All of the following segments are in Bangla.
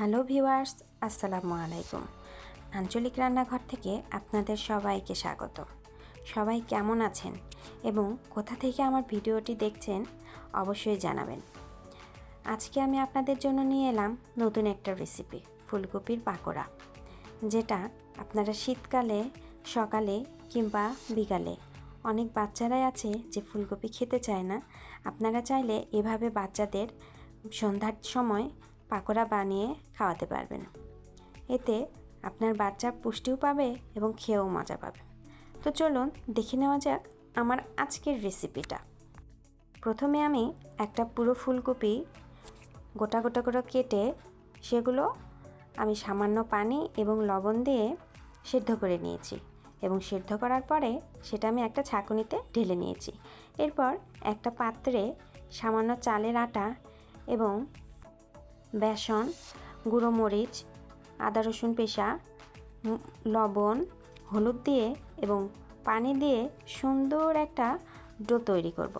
হ্যালো ভিউয়ার্স, আসসালামু আলাইকুম। আঞ্চলিক রান্নাঘর থেকে আপনাদের সবাইকে স্বাগত। সবাই কেমন আছেন এবং কোথা থেকে আমার ভিডিওটি দেখছেন অবশ্যই জানাবেন। আজকে আমি আপনাদের জন্য নিয়ে এলাম নতুন একটা রেসিপি ফুলকপির পাকোড়া, যেটা আপনারা শীতকালে, সকালে কিংবা বিকালে, অনেক বাচ্চারাই আছে যে ফুলকপি খেতে চায় না। আপনারা চাইলে এভাবে বাচ্চাদের সন্ধ্যার সময় পাকোড়া বানিয়ে খাওয়াতে পারবেন। এতে আপনার বাচ্চা পুষ্টিও পাবে এবং খেয়েও মজা পাবে। তো চলুন দেখে নেওয়া যাক আমার আজকের রেসিপিটা। প্রথমে আমি একটা পুরো ফুলকপি গোটা গোটা করে কেটে সেগুলো আমি সামান্য পানি এবং লবণ দিয়ে সেদ্ধ করে নিয়েছি এবং সেদ্ধ করার পরে সেটা আমি একটা ছাঁকুনিতে ঢেলে নিয়েছি। এরপর একটা পাত্রে সামান্য চালের আটা এবং বেসন, গুঁড়ো মরিচ, আদা রসুন পেশা লবণ, হলুদ দিয়ে এবং পানি দিয়ে সুন্দর একটা ডো তৈরি করব।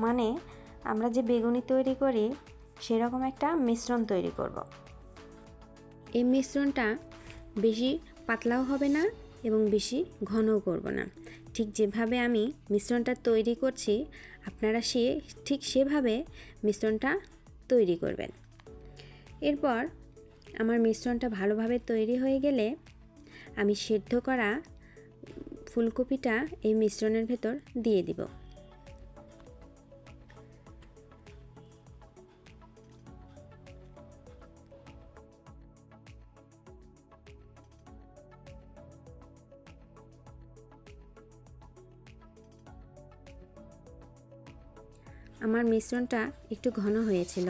মানে আমরা যে বেগুনি তৈরি করি, সেরকম একটা মিশ্রণ তৈরি করব। এই মিশ্রণটা বেশি পাতলাও হবে না এবং বেশি ঘনও করব না ঠিক যেভাবে আমি মিশ্রণটা তৈরি করছি, আপনারা সে ঠিক সেভাবে মিশ্রণটা তৈরি করবেন এরপর আমার মিশ্রণটা ভালোভাবে তৈরি হয়ে গেলে আমি সেদ্ধ করা ফুলকপিটা এই মিশ্রণের ভেতর দিয়ে দিব। আমার মিশ্রণটা একটু ঘন হয়েছিল।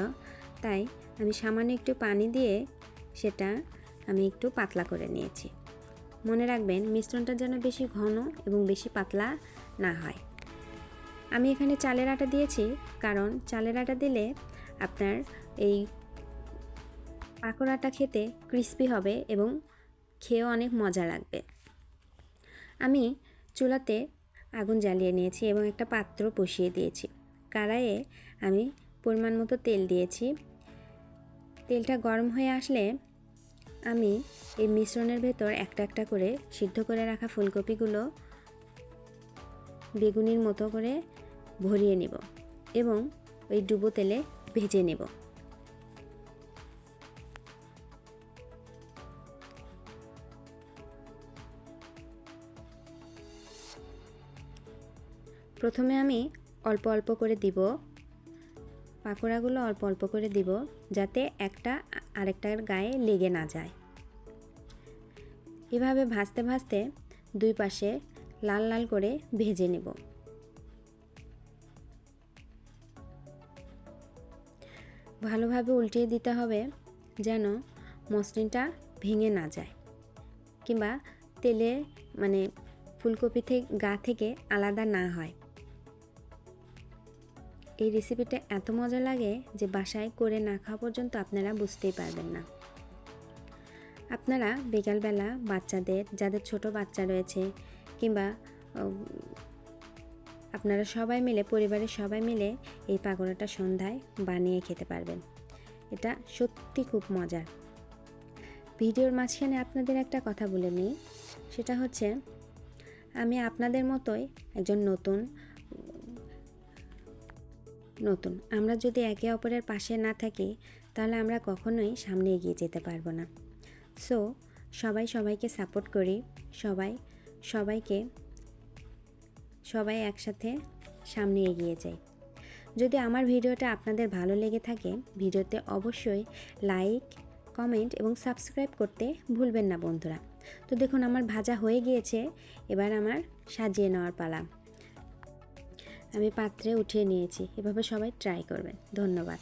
তাই আমি সামান্য একটু পানি দিয়ে সেটা আমি একটু পাতলা করে নিয়েছি। মনে রাখবেন মিশ্রণটা যেন বেশি ঘন এবং বেশি পাতলা না হয়। আমি এখানে চালের আটা দিয়েছি কারণ চালের আটা দিলে আপনার এই পাকোড়াটা খেতে ক্রিস্পি হবে এবং খেয়েও অনেক মজা লাগবে। আমি চুলাতে আগুন জ্বালিয়ে নিয়েছি এবং একটা পাত্র বসিয়ে দিয়েছি। কড়াইয়ে আমি পরিমাণ মতো তেল দিয়েছি। তেলটা গরম হয়ে আসলে আমি এই মিশ্রণের ভেতর একটা একটা করে সিদ্ধ করে রাখা ফুলকপিগুলো বেগুনির মতো করে ভরিয়ে নেব এবং ওই ডুবো তেলে ভেজে নেব। প্রথমে আমি অল্প অল্প করে দিব পাকোড়াগুলো অল্প অল্প করে দিব যাতে একটা আরেকটার গায়ে লেগে না যায়। এভাবে ভাজতে ভাজতে দুই পাশে লাল লাল করে ভেজে নেব। ভালোভাবে উল্টিয়ে দিতে হবে যেন মসৃণটা ভেঙে না যায় কিংবা তেলে মানে ফুলকপি থেকে গা থেকে আলাদা না হয়। এই রেসিপিটা এত মজা লাগে যে বাসায় করে না খাওয়া পর্যন্ত আপনারা বুঝতেই পারবেন না। আপনারা বিকালবেলা বাচ্চাদের, যাদের ছোট বাচ্চা রয়েছে কিংবা আপনারা সবাই মিলে, পরিবারের সবাই মিলে এই পাকোড়াটা সন্ধ্যায় বানিয়ে খেতে পারবেন। এটা সত্যি খুব মজার ভিডিওর মাঝখানে আপনাদের একটা কথা বলে নিই। সেটা হচ্ছে, আমি আপনাদের মতোই একজন নতুন নতুন। আমরা যদি একে অপরের পাশে না থাকি, তাহলে আমরা কখনোই সামনে এগিয়ে যেতে পারব না। সো সবাই সবাইকে সাপোর্ট করি। সবাই, সবাইকে, সবাই একসাথে সামনে এগিয়ে যাই। যদি আমার ভিডিওটা আপনাদের ভালো লেগে থাকে, ভিডিওতে অবশ্যই লাইক কমেন্ট এবং সাবস্ক্রাইব করতে ভুলবেন না বন্ধুরা। তো দেখুন, আমার ভাজা হয়ে গিয়েছে। এবার আমার সাজিয়ে নেওয়ার পালা। আমি পাত্রে উঠিয়ে নিয়েছি। এভাবে সবাই ট্রাই করবেন। ধন্যবাদ।